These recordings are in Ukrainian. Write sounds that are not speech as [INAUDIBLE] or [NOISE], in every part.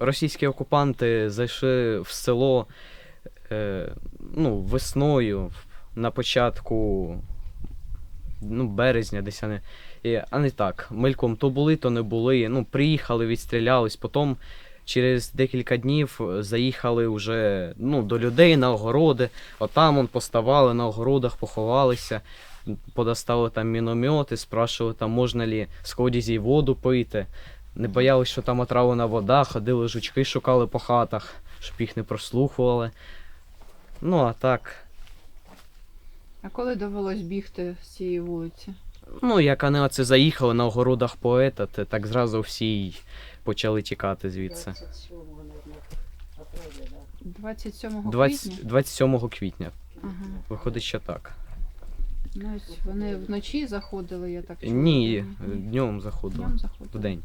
російські окупанти зайшли в село е, ну, весною на початку ну, березня, десь вони. І, а не так. Мельком то були, то не були. Ну, приїхали, відстрілялись, потім через декілька днів заїхали вже ну, до людей на огороди. Отам он поставали на огородах, поховалися, подостали там міномети, спрашували, там можна ли з колодязі воду пити. Не боялись, що там отравлена вода, ходили жучки, шукали по хатах, щоб їх не прослухували. Ну, а так. А коли довелось бігти з цієї вулиці? Ну, як вони оце заїхали на огородах поета, то так зразу всі й почали тікати звідси. 27 20, квітня? 27 квітня. Ага. Виходить, що так. Ну, ось вони вночі заходили, я так чула. Ні, днем заходили. Днем заходили. В день.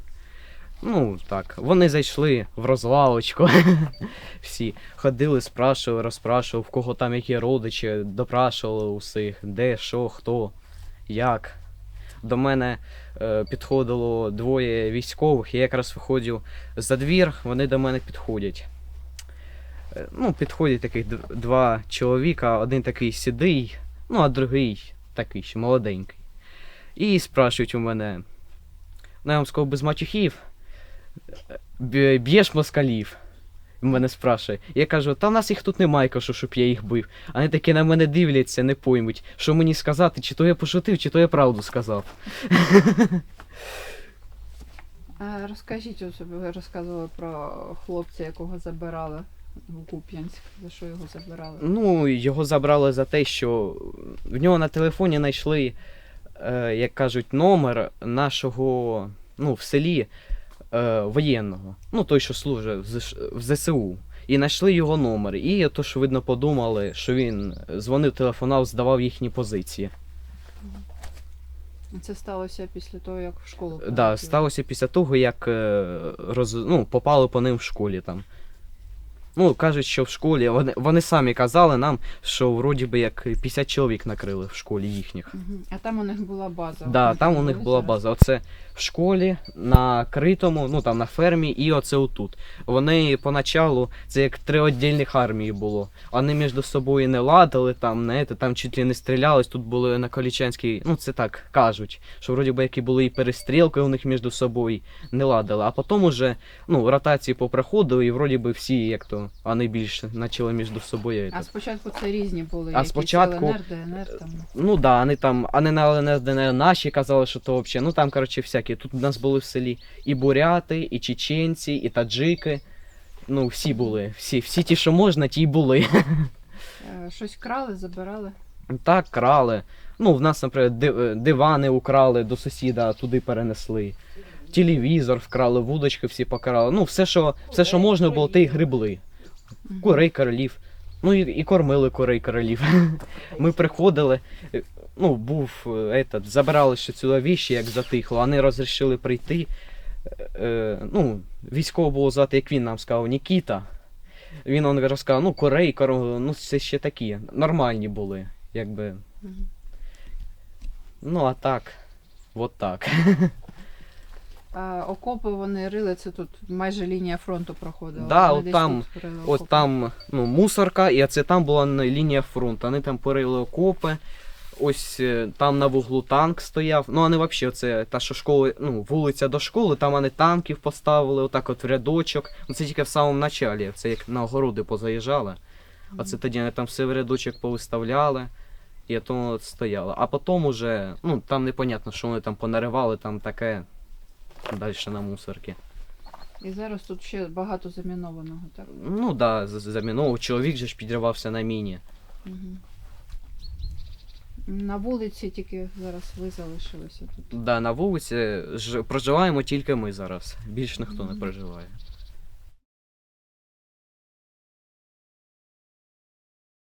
Ну, так. Вони зайшли в розвалочку. [LAUGHS] Всі ходили, спрашували, розпрашували, в кого там які родичі, допрашували усіх, де, що, хто, як. До мене е, підходило двоє військових, я якраз виходив за двір, вони до мене підходять. Е, Ну, підходять таких два чоловіка, один такий сідий, ну, а другий такий ще молоденький. І спрашують у мене, ну, я вам сказав, без матюхів, «Б- б'єш москалів. Мене спрашує. Я кажу, та в нас їх тут немає, кажу, щоб я їх бив. А вони такі на мене дивляться, не поймуть, що мені сказати, чи то я пошутив, чи то я правду сказав. А розкажіть, ось ви розказували про хлопця, якого забирали в Куп'янськ. За що його забирали? Ну, його забрали за те, що в нього на телефоні знайшли, е, як кажуть, номер нашого, ну, в селі е, воєнного. Ну, той, що служить в, ЗСУ. І знайшли його номер. І то, що видно, подумали, що він дзвонив, телефонав, здавав їхні позиції. Це сталося після того, як в школу. Да, полетіли. сталося після того, як е, роз, ну, попали по ним в школі там. Ну, кажуть, що в школі. Вони, вони самі казали нам, що вроді би як 50 чоловік накрили в школі їхніх. А там у них була база. Да, там у них була база. Оце в школі, на критому, ну там на фермі, і оце отут. Вони поначалу, це як три віддільних армії було. Вони між собою не ладили, там, не, там чуть ли не стрілялись, тут були на Колічанській, ну це так кажуть, що вроді би які були і перестрілки у них між собою не ладили. А потім уже ну, ротації поприходили, і вроді би всі як то, вони більше почали між собою. А спочатку це різні були. А якісь спочатку- ЛНР, ДНР там. Ну да, вони там, а не на ЛНР, ДНР наші казали, що то взагалі. Ну там, коротше, всякі. Тут у нас були в селі і буряти, і чеченці, і таджики. Ну, всі були. Всі, всі ті, що можна, ті й були. Е, Щось крали, забирали. Так, крали. Ну, в нас, наприклад, ди- е, дивани украли до сусіда, туди перенесли. Телевізор вкрали, вудочки всі покрали. Ну, все, що, все, що можна було, те й грибли. Курей королів. Ну і, і кормили курей королів. Ми приходили, е, ну, був е, этот, забирали ще сюди віші, як затихло, вони розрішили прийти. Е, ну, військово було звати, як він нам сказав, Нікіта. Він он розказав, ну, корей, кор... ну, це ще такі, нормальні були, якби. Ну, а так, от так. [LAUGHS] А окопи вони рили, це тут майже лінія фронту проходила. Да, Вони от десь там- тут рили От окопи. там ну, мусорка, і це там була лінія фронту. Вони там порили окопи. Ось е, там на вуглу танк стояв. Ну, вони взагалі, це та, що школи, ну, вулиця до школи, там вони танків поставили, отак от в рядочок. Ну, це тільки в самому началі, це як на огороди позаїжджали. Оце тоді вони там все в рядочок повиставляли. І то от стояло. А потім уже, ну там непонятно, що вони там понаривали, там таке далі на мусорки. І зараз тут ще багато замінованого, так? Ну да, замінованого заміновував. Чоловік же ж підривався на міні. Угу. На вулиці тільки зараз ви залишилися тут. Да, на вулиці ж проживаємо тільки ми зараз. Більш ніхто не проживає.